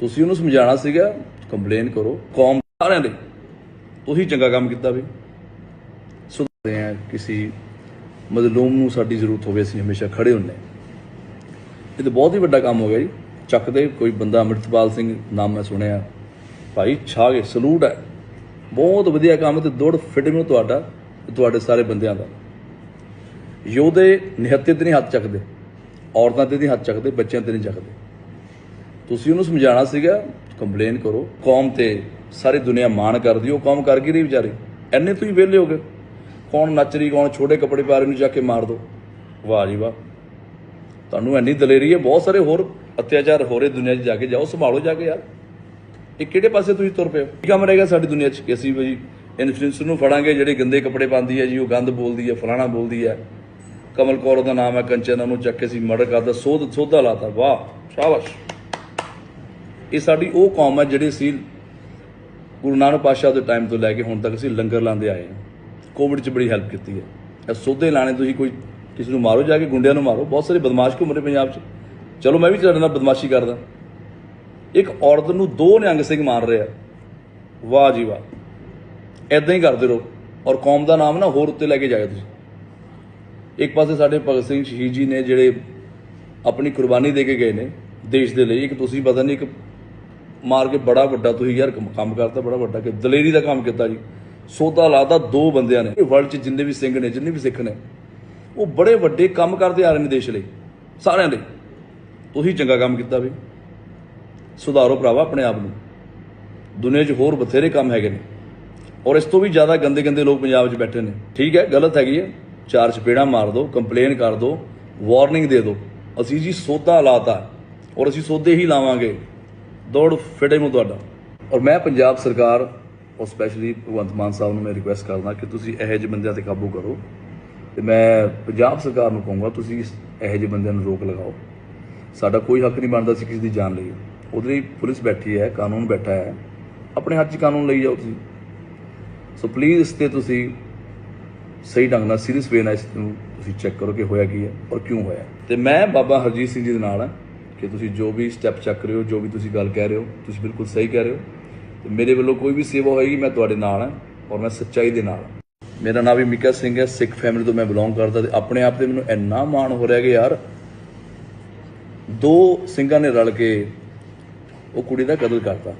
ਤੁਸੀਂ ਉਹਨੂੰ ਸਮਝਾਉਣਾ ਸੀਗਾ ਕੰਪਲੇਨ ਕਰੋ, ਕੌਮ ਸਾਰਿਆਂ ਦੇ। ਤੁਸੀਂ ਚੰਗਾ ਕੰਮ ਕੀਤਾ ਵੀ। ਸੁਧਾਰਦੇ ਆ ਕਿਸੇ ਮਜ਼ਲੂਮ ਨੂੰ ਸਾਡੀ ਜ਼ਰੂਰਤ ਹੋਵੇ, ਅਸੀਂ ਹਮੇਸ਼ਾ ਖੜੇ ਹੁੰਨੇ ਹਾਂ। ਇਹ ਤਾਂ ਬਹੁਤ ਹੀ ਵੱਡਾ ਕੰਮ ਹੋ ਗਿਆ ਜੀ। ਚੱਕਦੇ ਕੋਈ ਬੰਦਾ ਅੰਮ੍ਰਿਤਪਾਲ ਸਿੰਘ, ਨਾਮ ਮੈਂ ਸੁਣਿਆ। ਭਾਈ ਛਾ ਗਏ ਸਲੂਟ ਹੈ। ਬਹੁਤ ਵਧੀਆ ਕੰਮ ਤੇ ਦੌੜ ਫਿਟਿੰਗ ਨੂੰ ਤੁਹਾਡਾ, ਤੁਹਾਡੇ ਸਾਰੇ ਬੰਦਿਆਂ ਦਾ। ਯੋਧੇ ਨਿਹੱਤੇ ਤੇ ਨਹੀਂ ਹੱਥ ਚੱਕਦੇ, ਔਰਤਾਂ ਤੇ ਨਹੀਂ ਹੱਥ ਚੱਕਦੇ, ਬੱਚਿਆਂ ਤੇ ਨਹੀਂ ਚੱਕਦੇ। ਤੁਸੀਂ ਉਹਨੂੰ ਸਮਝਾਉਣਾ ਸੀਗਾ ਕੰਪਲੇਨ ਕਰੋ। ਕੌਮ ਤੇ ਸਾਰੀ ਦੁਨੀਆ ਮਾਣ ਕਰਦੀ, ਉਹ ਕੌਮ ਕਰ ਗਈ ਰਹੀ ਵਿਚਾਰੀ। ਐਨੇ ਤੁਸੀਂ ਵਿਹਲੇ ਹੋ ਗਏ। ਕੌਣ ਨੱਚ ਰਹੀ ਕੌਣ ਛੋਟੇ ਕੱਪੜੇ ਪਾ ਰਹੀ ਨੂੰ ਜਾ ਕੇ ਮਾਰ ਦੋ। ਵਾਹ ਜੀ ਵਾਹ। ਤੁਹਾਨੂੰ ਐਨੀ ਦਲੇਰੀ ਹੈ, ਬਹੁਤ ਸਾਰੇ ਹੋਰ ਅਤਿਆਚਾਰ ਹੋ ਰਹੇ ਦੁਨੀਆ 'ਚ ਜਾ ਕੇ। ਜਾਓ, ਸੰਭਾਲੋ ਜਾ ਕੇ ਯਾਰ। ਇਹ ਕਿਹੜੇ ਪਾਸੇ ਤੁਸੀਂ ਤੁਰ ਪਏ ਹੋ? ਕੀ ਕੰਮ ਰਹੇਗਾ ਸਾਡੀ ਦੁਨੀਆ 'ਚ? ਕਿ ਅਸੀਂ ਵੀ ਇਨਫਲੂਐਂਸਰ ਨੂੰ ਫੜਾਂਗੇ, ਜਿਹੜੇ ਗੰਦੇ ਕੱਪੜੇ ਪਾਉਂਦੀ ਹੈ ਜੀ, ਉਹ ਗੰਦ ਬੋਲਦੀ ਹੈ, ਫਲਾਣਾ ਬੋਲਦੀ ਹੈ। ਕਮਲ ਕੌਰ ਦਾ ਨਾਮ ਹੈ, ਕੰਚਨ, ਉਹਨੂੰ ਚੱਕ ਕੇ ਸੀ ਮਰਡਰ ਕਰਦਾ ਸੋਧ ਸੋਧਾ ਲਾਤਾ। ਵਾਹ, ਸ਼ਾਬਾਸ਼। ਇਹ ਸਾਡੀ ਉਹ ਕੌਮ ਹੈ ਜਿਹੜੇ ਸੀ ਗੁਰੂ ਨਾਨਕ ਪਾਤਸ਼ਾਹ ਦੇ ਟਾਈਮ ਤੋਂ ਲੈ ਕੇ ਹੁਣ ਤੱਕ ਅਸੀਂ ਲੰਗਰ ਲਾਉਂਦੇ ਆਏ ਹਾਂ। ਕੋਵਿਡ 'ਚ ਬੜੀ ਹੈਲਪ ਕੀਤੀ ਹੈ। ਇਹ ਸੋਧੇ ਲਾਣੇ ਤੁਸੀਂ ਕੋਈ ਕਿਸੇ ਨੂੰ ਮਾਰੋ, ਜਾ ਕੇ ਗੁੰਡਿਆਂ ਨੂੰ ਮਾਰੋ। ਬਹੁਤ ਸਾਰੇ ਬਦਮਾਸ਼ ਘੁੰਮ ਰਹੇ ਪੰਜਾਬ 'ਚ। ਚਲੋ ਮੈਂ ਵੀ ਤੁਹਾਡੇ ਨਾਲ ਬਦਮਾਸ਼ੀ ਕਰਦਾ। ਇੱਕ ਔਰਤ ਨੂੰ ਦੋ ਨਿਹੰਗ ਸਿੰਘ ਮਾਰ ਰਿਹਾ। ਵਾਹ ਜੀ ਵਾਹ। ਐਦਾਂ ਹੀ ਕਰਦੇ ਰਹੋ। ਔਰ ਕੌਮ ਦਾ ਨਾਮ ਨਾ ਹੋਰ ਉੱਤੇ ਲੈ ਕੇ ਜਾਇਓ ਤੁਸੀਂ। ਇੱਕ ਪਾਸੇ ਸਾਡੇ ਭਗਤ ਸਿੰਘ ਸ਼ਹੀਦ ਜੀ ਨੇ ਜਿਹੜੇ ਆਪਣੀ ਕੁਰਬਾਨੀ ਦੇ ਕੇ ਗਏ ਨੇ ਦੇਸ਼ ਦੇ ਲਈ। ਇੱਕ ਤੁਸੀਂ ਪਤਾ ਨਹੀਂ, ਇੱਕ ਮਾਰ ਕੇ ਬੜਾ ਵੱਡਾ ਤੁਸੀਂ ਯਾਰ ਕੰਮ ਕੰਮ ਕਰਤਾ, ਬੜਾ ਵੱਡਾ ਕਿ ਦਲੇਰੀ ਦਾ ਕੰਮ ਕੀਤਾ ਜੀ। ਸੋਧਾ ਲਾਦਾ ਦੋ ਬੰਦਿਆਂ ਨੇ। ਵਰਲਡ 'ਚ ਜਿੰਨੇ ਵੀ ਸਿੰਘ ਨੇ, ਜਿੰਨੇ ਵੀ ਸਿੱਖ ਨੇ, ਉਹ ਬੜੇ ਵੱਡੇ ਕੰਮ ਕਰਦੇ ਆ ਰਹੇ ਨੇ ਦੇਸ਼ ਲਈ, ਸਾਰਿਆਂ ਲਈ ਤੁਸੀਂ ਚੰਗਾ ਕੰਮ ਕੀਤਾ ਵੀ। ਸੁਧਾਰੋ ਭਰਾਵਾ ਆਪਣੇ ਆਪ ਨੂੰ। ਦੁਨੀਆ 'ਚ ਹੋਰ ਬਥੇਰੇ ਕੰਮ ਹੈਗੇ ਨੇ। ਔਰ ਇਸ ਤੋਂ ਵੀ ਜ਼ਿਆਦਾ ਗੰਦੇ ਗੰਦੇ ਲੋਕ ਪੰਜਾਬ 'ਚ ਬੈਠੇ ਨੇ। ਠੀਕ ਹੈ, ਗਲਤ ਹੈਗੀ ਹੈ। ਚਾਰ ਚਪੇੜਾ ਮਾਰ ਦਿਓ ਕੰਪਲੇਨ ਕਰ ਦਿਓ ਵਾਰਨਿੰਗ ਦੇ ਦਿਓ ਅਸੀਂ ਜੀ ਸੋਧਾ ਲਾਤਾ। ਔਰ ਅਸੀਂ ਸੋਧੇ ਹੀ ਲਾਵਾਂਗੇ। ਦੌੜ ਫਿਟੇ ਨੂੰ ਤੁਹਾਡਾ। ਔਰ ਮੈਂ ਪੰਜਾਬ ਸਰਕਾਰ, ਔਰ ਸਪੈਸ਼ਲੀ ਭਗਵੰਤ ਮਾਨ ਸਾਹਿਬ ਨੂੰ ਮੈਂ ਰਿਕੁਐਸਟ ਕਰਦਾ ਕਿ ਤੁਸੀਂ ਇਹੋ ਜਿਹੇ ਬੰਦਿਆਂ ਤੇ ਕਾਬੂ ਕਰੋ। ਤੇ ਮੈਂ ਪੰਜਾਬ ਸਰਕਾਰ ਨੂੰ ਕਹੂੰਗਾ, ਤੁਸੀਂ ਇਸ- ਇਹੋ ਜਿਹੇ ਬੰਦਿਆਂ ਨੂੰ ਰੋਕ ਲਗਾਓ। ਸਾਡਾ ਕੋਈ ਹੱਕ ਨਹੀਂ ਬਣਦਾ ਸੀ ਕਿਸੇ ਦੀ ਜਾਨ ਲਈ। ਉਹਦੇ ਲਈ ਪੁਲਿਸ ਬੈਠੀ ਹੈ, ਕਾਨੂੰਨ ਬੈਠਾ ਹੈ। ਆਪਣੇ ਹੱਥ 'ਚ ਕਾਨੂੰਨ ਲਈ ਜਾਓ ਤੁਸੀਂ। ਸੋ ਪਲੀਜ਼ ਇਸ ਤੇ ਤੁਸੀਂ ਸਹੀ ਢੰਗ ਨਾਲ ਸੀਰੀਅਸ ਵੇ ਨਾਲ ਇਸ ਨੂੰ ਤੁਸੀਂ ਚੈੱਕ ਕਰੋ ਕਿ ਹੋਇਆ ਕੀ ਹੈ ਔਰ ਕਿਉਂ ਹੋਇਆ। ਤੇ ਮੈਂ ਬਾਬਾ ਹਰਜੀਤ ਸਿੰਘ ਜੀ ਦੇ ਨਾਲ ਹਾਂ। ਕਿ ਤੁਸੀਂ ਜੋ ਵੀ ਸਟੈਪ ਚੱਕ ਰਹੇ ਹੋ, ਜੋ ਵੀ ਤੁਸੀਂ ਗੱਲ ਕਹਿ ਰਹੇ ਹੋ, ਤੁਸੀਂ ਬਿਲਕੁਲ ਸਹੀ ਕਹਿ ਰਹੇ ਹੋ। ਤੇ ਮੇਰੇ ਵੱਲੋਂ ਕੋਈ ਵੀ ਸੇਵਾ ਹੋਏਗੀ, ਮੈਂ ਤੁਹਾਡੇ ਨਾਲ ਹਾਂ ਔਰ ਮੈਂ ਸੱਚਾਈ ਦੇ ਨਾਲ ਮੇਰਾ ਨਾਮ ਵੀ ਮਿਕਾ ਸਿੰਘ ਹੈ, ਸਿੱਖ ਫੈਮਿਲੀ ਤੋਂ ਮੈਂ ਬਿਲੋਂਗ ਕਰਦਾ ਤੇ ਆਪਣੇ ਆਪ ਤੇ ਮੈਨੂੰ ਇੰਨਾ ਮਾਣ ਹੋ ਰਿਹਾ ਕਿ ਯਾਰ ਦੋ ਸਿੰਘਾਂ ਨੇ ਰਲ ਕੇ ਉਹ ਕੁੜੀ ਦਾ ਕਤਲ ਕਰਤਾ।